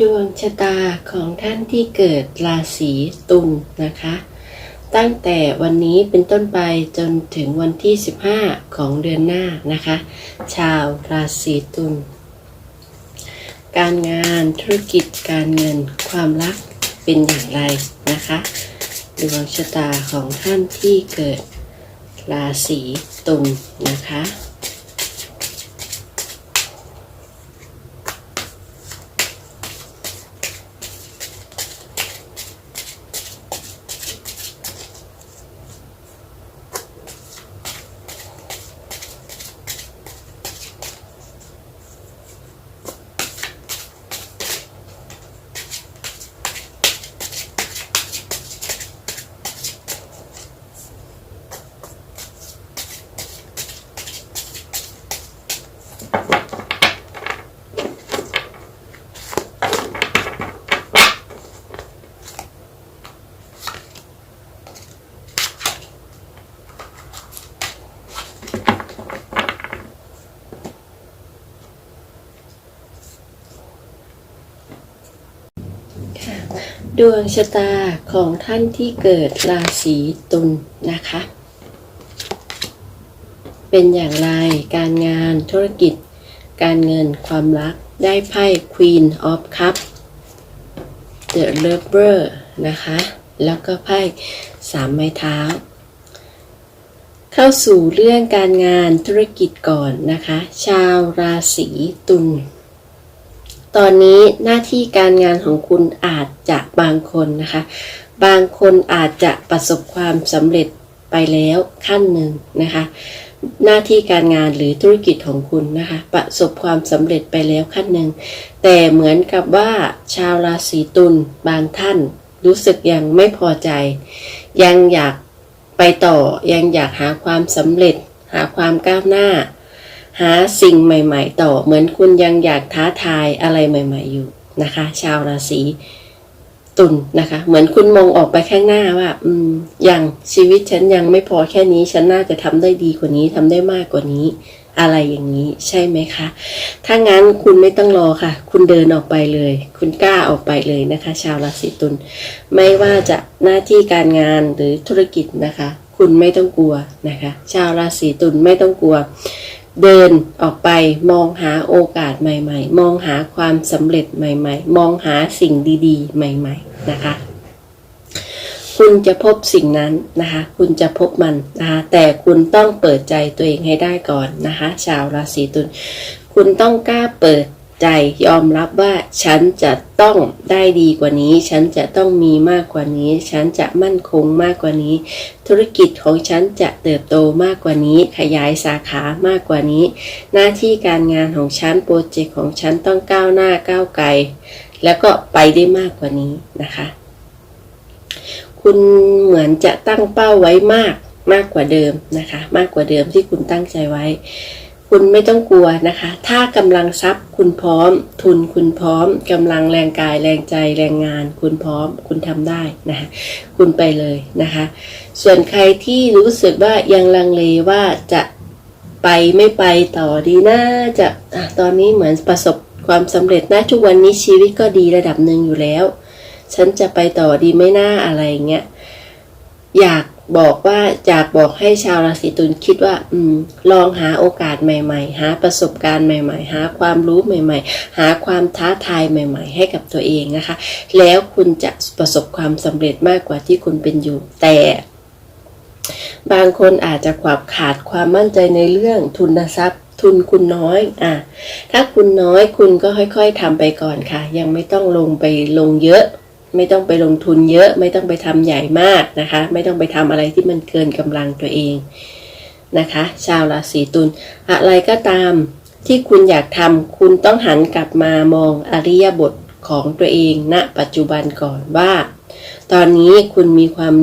ดวงชะตาของท่านที่เกิดราศีตุลนะคะ ตั้งแต่วันนี้เป็นต้นไปจนถึงวันที่ 15 ของเดือนหน้านะคะ ชาวราศีตุลการงานธุรกิจการเงินความรักเป็นอย่างไรนะคะดวงชะตาของท่านที่เกิดราศีตุลนะคะ ดวงชะตาของท่านที่เกิดราศีตุลนะคะ เป็นอย่างไรการงานธุรกิจ การเงินความรักได้ไพ่ Queen of Cup The Lover นะคะ แล้วก็ไพ่สามไม้เท้า เข้าสู่เรื่องการงานธุรกิจก่อนนะคะ ชาวราศีตุล ตอนนี้หน้าที่การงานของคุณอาจจะบางคนนะคะ บางคนอาจจะประสบความสำเร็จไปแล้วขั้นหนึ่งนะคะ หน้าที่การงานหรือธุรกิจของคุณนะคะ ประสบความสำเร็จไปแล้วขั้นหนึ่งแต่เหมือนกับว่าชาวราศีตุลบางท่านรู้สึกยังไม่พอใจ ยังอยากไปต่อยังอยากหาความสำเร็จ หาความก้าวหน้า หาสิ่งใหม่ ๆ ต่อเหมือนคุณยังอยากท้าทายอะไรใหม่ ๆ อยู่นะคะ ชาวราศีตุลนะคะ เหมือนคุณมองออกไปข้างหน้าว่า อืมยังชีวิตฉันยังไม่พอแค่นี้ ฉันน่าจะทำได้ดีกว่านี้ทำได้มากกว่านี้ อะไรอย่างนี้ใช่ไหมคะถ้างั้นคุณไม่ต้องรอค่ะ คุณเดินออกไปเลย คุณกล้าออกไปเลยนะคะ ชาวราศีตุลไม่ว่าจะหน้าที่การงานหรือธุรกิจนะคะ คุณไม่ต้องกลัวนะคะ ชาวราศีตุลไม่ต้องกลัว เดินออกไปมองหาโอกาสใหม่ ๆ มองหาความสำเร็จใหม่ ๆ มองหาสิ่งดี ๆ ใหม่ ๆ นะคะ คุณจะพบสิ่งนั้นนะคะ คุณจะพบมันนะคะแต่คุณต้องเปิดใจตัวเองให้ได้ก่อนนะคะ ชาวราศีตุลคุณต้องกล้าเปิด ใจยอมรับว่าฉันจะต้องได้ดีกว่านี้ ฉันจะต้องมีมากกว่านี้ ฉันจะมั่นคงมากกว่านี้ ธุรกิจของฉันจะเติบโตมากกว่านี้ ขยายสาขามากกว่านี้ หน้าที่การงานของฉันโปรเจกต์ของฉันต้องก้าวหน้าก้าวไกล แล้วก็ไปได้มากกว่านี้นะคะ คุณเหมือนจะตั้งเป้าไว้มากมากกว่าเดิมนะคะ มากกว่าเดิมที่คุณตั้งใจไว้ คุณไม่ต้องกลัวนะคะ ถ้ากำลังทรัพย์คุณพร้อม ทุนคุณพร้อมกำลังแรงกายแรงใจแรงงาน คุณพร้อม คุณทำได้นะคะคุณไปเลยนะคะ ส่วนใครที่รู้สึกว่ายังลังเลว่าจะไปไม่ไปต่อดีนะจะอะตอนนี้เหมือนประสบความสำเร็จนะทุกวันนี้ชีวิตก็ดีระดับหนึ่งอยู่แล้ว ฉันจะไปต่อดีไม่น่าอะไรเงี้ยอยาก บอกว่าอยากบอกให้ชาวราศีตุลคิดว่า อืม ลองหาโอกาสใหม่ ๆ หาประสบการณ์ใหม่ ๆ หาความรู้ใหม่ ๆ หาความท้าทายใหม่ ๆ ให้กับตัวเองนะคะ แล้วคุณจะประสบความสำเร็จมากกว่าที่คุณเป็นอยู่ แต่บางคนอาจจะขวบขาดความมั่นใจในเรื่องทุนทรัพย์ ทุนคุณน้อยอะถ้าคุณน้อยคุณก็ค่อย ๆทำไปก่อนค่ะ ยังไม่ต้องลงไปลงเยอะ ไม่ต้องไปลงทุนเยอะ ไม่ต้องไปทำใหญ่มากนะคะ ไม่ต้องไปทำอะไรที่มันเกินกำลังตัวเองนะคะ ชาวราศีตุลอะไรก็ตามที่คุณอยากทำคุณต้องหันกลับมามองอริยบทของตัวเองณปัจจุบันก่อนว่า ตอนนี้คุณมีความ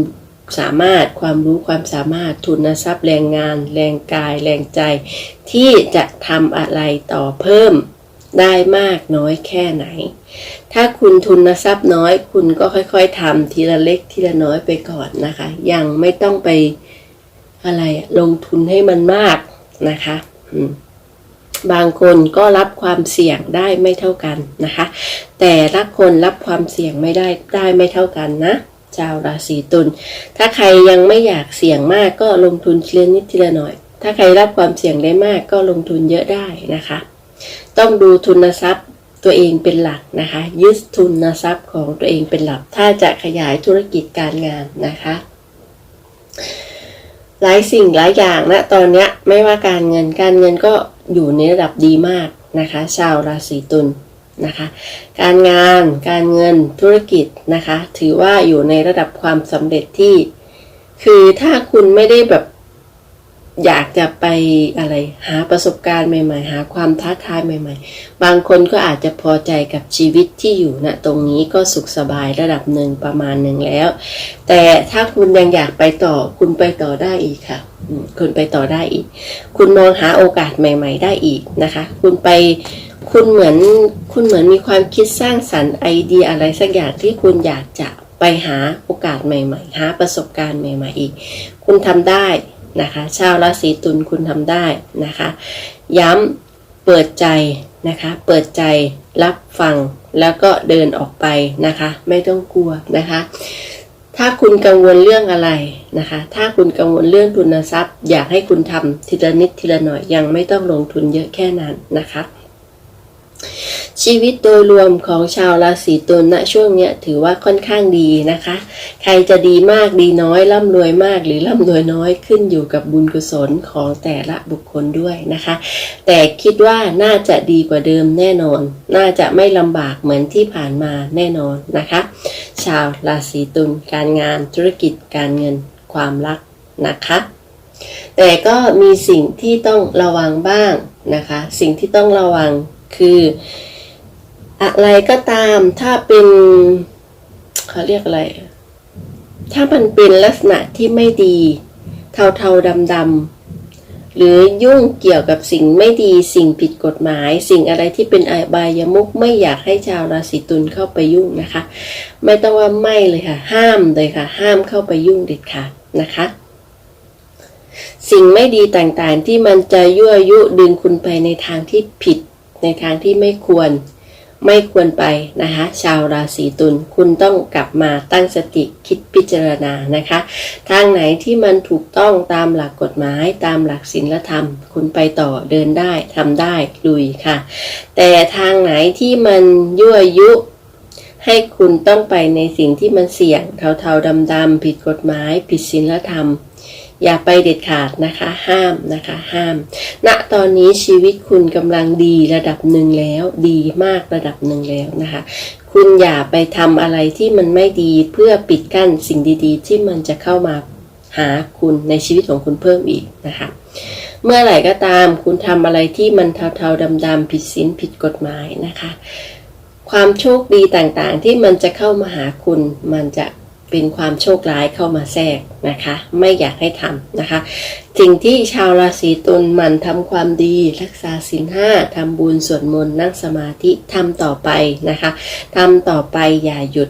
สามารถความรู้ความสามารถทุนทรัพย์แรงงาน แรงกาย แรงใจ ที่จะทำอะไรต่อเพิ่ม ได้มากน้อยแค่ไหน ถ้าคุณทุนทรัพย์น้อย คุณก็ค่อยๆทำทีละเล็กทีละน้อยไปก่อนนะคะ ยังไม่ต้องไปอะไรลงทุนให้มันมากนะคะบางคนก็รับความเสี่ยงได้ไม่เท่ากันนะคะ แต่ละคนรับความเสี่ยงไม่ได้ได้ไม่เท่ากันนะชาวราศีตุลถ้าใครยังไม่อยากเสี่ยงมากก็ลงทุนทีละนิดทีละหน่อย ถ้าใครรับความเสี่ยงได้มากก็ลงทุนเยอะได้นะคะ ต้องดูทุนทรัพย์ตัวเองเป็นหลักนะคะ ยึดทุนทรัพย์ของตัวเองเป็นหลัก ถ้าจะขยายธุรกิจการงานนะคะ หลายสิ่งหลายอย่างนะตอนนี้ไม่ว่าการเงินการเงินก็อยู่ในระดับดีมากนะคะ ชาวราศีตุลนะคะการงานการเงินธุรกิจนะคะ ถือว่าอยู่ในระดับความสำเร็จที่ คือถ้าคุณไม่ได้แบบ อยากจะไปอะไรหาประสบการณ์ใหม่ๆ หาความท้าทายใหม่ ๆ บางคนก็อาจจะพอใจกับชีวิตที่อยู่ณตรงนี้ก็สุขสบายระดับหนึ่งประมาณหนึ่งแล้ว แต่ถ้าคุณยังอยากไปต่อคุณไปต่อได้อีกค่ะ คุณไปต่อได้อีก คุณมองหาโอกาสใหม่ ๆ ได้อีกนะคะ คุณไปคุณเหมือนคุณเหมือนมีความคิดสร้างสรรค์ไอเดียอะไรสักอย่างที่คุณอยากจะไปหาโอกาสใหม่ ๆ หาประสบการณ์ใหม่ ๆ อีก คุณทำได้ นะคะ ชาวราศีตุลคุณทำได้นะคะ ย้ำเปิดใจนะคะ เปิดใจรับฟังแล้วก็เดินออกไปนะคะ ไม่ต้องกลัวนะคะ ถ้าคุณกังวลเรื่องอะไรนะคะ ถ้าคุณกังวลเรื่องทุนทรัพย์ อยากให้คุณทำทีละนิดทีละหน่อยยังไม่ต้องลงทุนเยอะแค่นั้นนะคะ ชีวิตโดยรวมของชาวราศีตุลณช่วงเนี้ยถือว่าค่อนข้างดีนะคะ ใครจะดีมากดีน้อยร่ำรวยมากหรือร่ำรวยน้อยขึ้นอยู่กับบุญกุศลของแต่ละบุคคลด้วยนะคะ แต่คิดว่าน่าจะดีกว่าเดิมแน่นอน น่าจะไม่ลำบากเหมือนที่ผ่านมาแน่นอนนะคะ ชาวราศีตุลการงานธุรกิจการเงินความรักนะคะแต่ก็มีสิ่งที่ต้องระวังบ้างนะคะ สิ่งที่ต้องระวังคือ อะไรก็ตามถ้าเป็นเขาเรียกอะไร ถ้ามันเป็นลักษณะที่ไม่ดี เทาๆดำๆหรือยุ่งเกี่ยวกับสิ่งไม่ดีสิ่งผิดกฎหมาย สิ่งอะไรที่เป็นอบายมุกไม่อยากให้ชาวราศีตุลเข้าไปยุ่งนะคะ ไม่ต้องว่าไม่เลยค่ะ ห้ามเลยค่ะ ห้ามเข้าไปยุ่งเด็ดขาดนะคะสิ่งไม่ดีต่างๆที่มันจะยั่วยุดึงคุณไปในทางที่ผิดในทางที่ไม่ควร ไม่ควรไปนะคะ ชาวราศีตุลคุณต้องกลับมาตั้งสติคิดพิจารณานะคะ ทางไหนที่มันถูกต้องตามหลักกฎหมาย ตามหลักศีลธรรม คุณไปต่อเดินได้ทำได้ลุยค่ะ แต่ทางไหนที่มันยั่วยุให้คุณต้องไปในสิ่งที่มันเสี่ยงเทาๆดำๆผิดกฎหมาย ผิดศีลธรรม อย่าไปเด็ดขาดนะคะห้ามนะคะห้าม ณตอนนี้ชีวิตคุณกำลังดีระดับหนึ่งแล้ว ดีมากระดับหนึ่งแล้วนะคะ คุณอย่าไปทำอะไรที่มันไม่ดีเพื่อปิดกั้นสิ่งดีๆ ที่มันจะเข้ามาหาคุณในชีวิตของคุณเพิ่มอีกนะคะเมื่อไหร่ก็ตามคุณทำอะไรที่มันเทาๆดำๆผิดศีลผิดกฎหมายนะคะ ความโชคดีต่างๆที่มันจะเข้ามาหาคุณมันจะ เป็นความโชคร้ายเข้ามาแทรกนะคะ ไม่อยากให้ทำนะคะ สิ่งที่ชาวราศีตุลหมันทำความดี รักษาศีลห้าทำบุญสวดมนต์นั่งสมาธิทำต่อไปนะคะทำต่อไปอย่าหยุด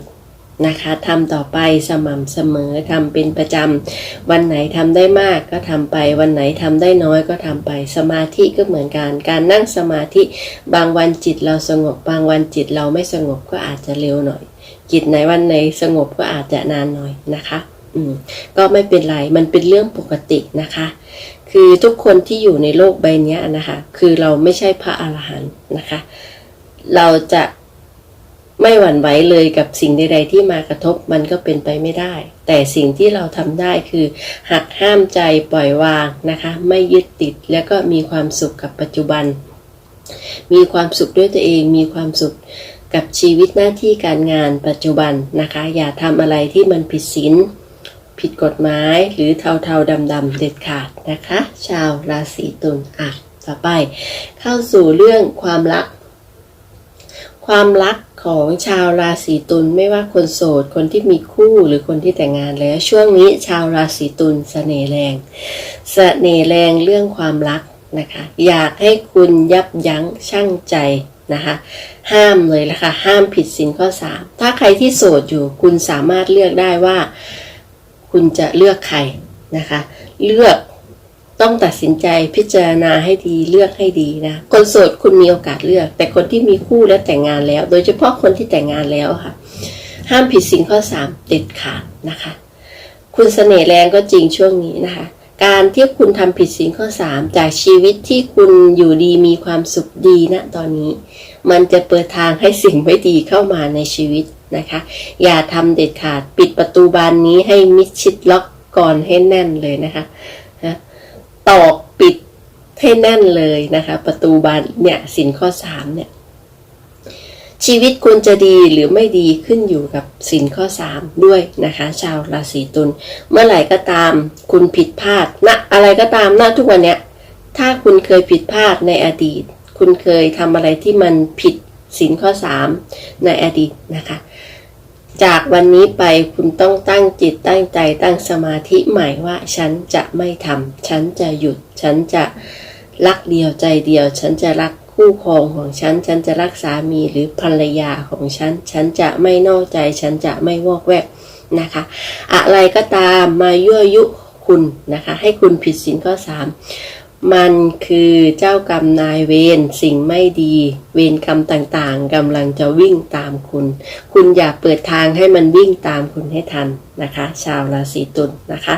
นะคะทำต่อไปสม่ำเสมอทำเป็นประจำวันไหนทำได้มากก็ทำไป วันไหนทำได้น้อยก็ทำไป สมาธิก็เหมือนกัน การนั่งสมาธิ บางวันจิตเราสงบ บางวันจิตเราไม่สงบก็อาจจะเร็วหน่อย จิตไหนวันไหนสงบก็อาจจะนานหน่อยนะคะ อืมก็ไม่เป็นไรมันเป็นเรื่องปกตินะคะ คือทุกคนที่อยู่ในโลกใบเนี้ยนะคะ คือเราไม่ใช่พระอรหันต์นะคะ เราจะไม่หวั่นไหวเลยกับสิ่งใด ๆ ที่มากระทบมันก็เป็นไปไม่ได้ แต่สิ่งที่เราทำได้คือหักห้ามใจปล่อยวางนะคะ ไม่ยึดติดแล้วก็มีความสุขกับปัจจุบัน มีความสุขด้วยตัวเองมีความสุข กับชีวิตหน้าที่การงานปัจจุบันนะคะ อย่าทำอะไรที่มันผิดศีลผิดกฎหมายหรือเทาๆดำๆเด็ดขาดนะคะ ชาวราศีตุลอะต่อไป เข้าสู่เรื่องความรัก ความรักของชาวราศีตุลไม่ว่าคนโสด คนที่มีคู่หรือคนที่แต่งงานแล้วช่วงนี้ชาวราศีตุลเสน่ห์แรงเสน่ห์แรงเรื่องความรักนะคะ อยากให้คุณยับยั้งชั่งใจ นะคะ ห้ามเลยละค่ะห้ามผิดสินข้อ 3 ถ้าใครที่โสดอยู่คุณสามารถเลือกได้ว่า คุณจะเลือกใครนะคะ เลือกต้องตัดสินใจพิจารณาให้ดีเลือกให้ดีนะ คนโสดคุณมีโอกาสเลือก แต่คนที่มีคู่และแต่งงานแล้ว โดยเฉพาะคนที่แต่งงานแล้วค่ะ ห้ามผิดสิ่งข้อสามเด็ดขาดนะคะ คุณเสน่ห์แรงก็จริงช่วงนี้นะคะ การที่คุณทำผิดสิ่งข้อสามจากชีวิตที่คุณอยู่ดีมีความสุขดีนะตอนนี้ มันจะเปิดทางให้สิ่งไม่ดีเข้ามาในชีวิตนะคะ อย่าทำเด็ดขาดปิดประตูบานนี้ให้มิดชิดล็อกก่อนให้แน่นเลยนะคะนะตอกปิดให้แน่นเลยนะคะ ประตูบานเนี่ยสินข้อสามเนี่ย ชีวิตคุณจะดีหรือไม่ดีขึ้นอยู่กับสินข้อ 3 ด้วยนะคะ ชาวราศีตุลเมื่อไหร่ก็ตามคุณผิดพลาดณอะไรก็ตามณทุกวันเนี้ยถ้าคุณเคยผิดพลาดในอดีต คุณเคยทำอะไรที่มันผิดสินข้อ 3 ในอดีตนะคะ จากวันนี้ไปคุณต้องตั้งจิตตั้งใจตั้งสมาธิใหม่ว่า ฉันจะไม่ทำฉันจะหยุด ฉันจะรักเดียวใจเดียว ฉันจะรัก คู่ครองของฉัน ฉันจะรักสามีหรือภรรยาของฉัน ฉันจะไม่นอกใจ ฉันจะไม่วอกแวกนะคะ อะไรก็ตามมายั่วยุคุณนะคะ ให้คุณผิดสินข้อ3มันคือเจ้ากรรมนายเวรสิ่งไม่ดี เวรกรรมต่างๆกำลังจะวิ่งตามคุณ คุณอย่าเปิดทางให้มันวิ่งตามคุณให้ทันนะคะ ชาวราศีตุลนะคะ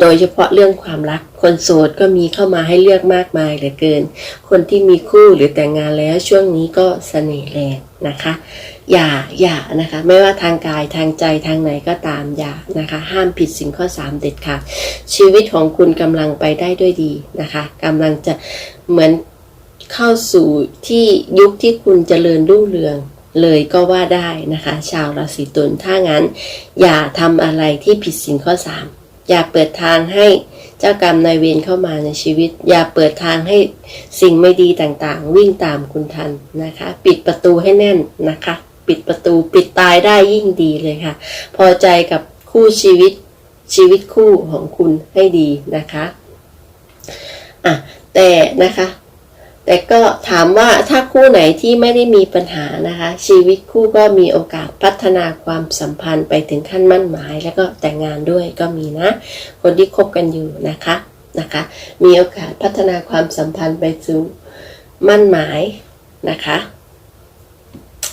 โดยเฉพาะเรื่องความรัก คนโสดก็มีเข้ามาให้เลือกมากมายเหลือเกิน คนที่มีคู่หรือแต่งงานแล้วช่วงนี้ก็เสน่ห์แรงนะคะ อย่าอย่านะคะ ไม่ว่าทางกายทางใจทางไหนก็ตามอย่านะคะ ห้ามผิดสิ่งข้อ 3 เด็ดขาดชีวิตของคุณกำลังไปได้ด้วยดีนะคะกำลังจะเหมือนเข้าสู่ที่ยุคที่คุณเจริญรุ่งเรืองเลยก็ว่าได้นะคะ ชาวราศีตุลถ้างั้น อย่าทำอะไรที่ผิดสิ่งข้อ 3 อย่าเปิดทางให้เจ้ากรรมนายเวรเข้ามาในชีวิต อย่าเปิดทางให้สิ่งไม่ดีต่างๆ วิ่งตามคุณทันนะคะ ปิดประตูให้แน่นนะคะ ปิดประตูปิดตายได้ยิ่งดีเลยค่ะ พอใจกับคู่ชีวิตชีวิตคู่ของคุณให้ดีนะคะอะแต่นะคะ แต่ก็ถามว่าถ้าคู่ไหนที่ไม่ได้มีปัญหานะคะ ชีวิตคู่ก็มีโอกาสพัฒนาความสัมพันธ์ไปถึงขั้นมั่นหมาย แล้วก็แต่งงานด้วยก็มีนะ คนที่คบกันอยู่นะคะนะคะ มีโอกาสพัฒนาความสัมพันธ์ไปสู่มั่นหมายนะคะ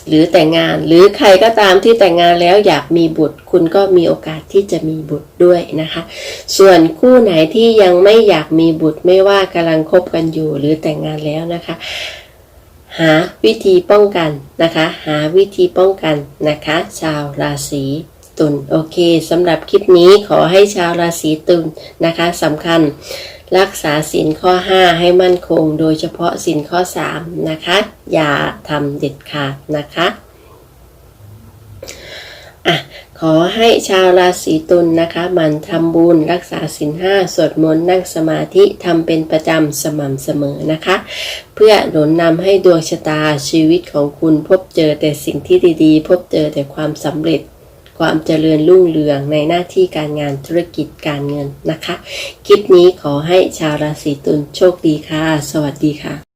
หรือแต่งงานหรือใครก็ตามที่แต่งงานแล้วอยากมีบุตร คุณก็มีโอกาสที่จะมีบุตรด้วยนะคะ ส่วนคู่ไหนที่ยังไม่อยากมีบุตรไม่ว่ากำลังคบกันอยู่หรือแต่งงานแล้วนะคะ หาวิธีป้องกันนะคะ หาวิธีป้องกันนะคะ ชาวราศีตุลโอเคสำหรับคลิปนี้ขอให้ชาวราศีตุลนะคะสำคัญ รักษาสินข้อ 5 ให้มั่นคง โดยเฉพาะสินข้อ 3 นะคะ อย่าทำเด็ดขาดนะคะอะขอให้ชาวราศีตุลนะคะมันทำบุญรักษาสินห้าสวดมนต์นั่งสมาธิทำเป็นประจำสม่ำเสมอนะคะ เพื่อหนุนนำให้ดวงชะตาชีวิตของคุณพบเจอแต่สิ่งที่ดีๆ พบเจอแต่ความสำเร็จ ความเจริญรุ่งเรืองในหน้าที่การงานธุรกิจการเงินนะคะ คลิปนี้ขอให้ชาวราศีตุลโชคดีค่ะ สวัสดีค่ะ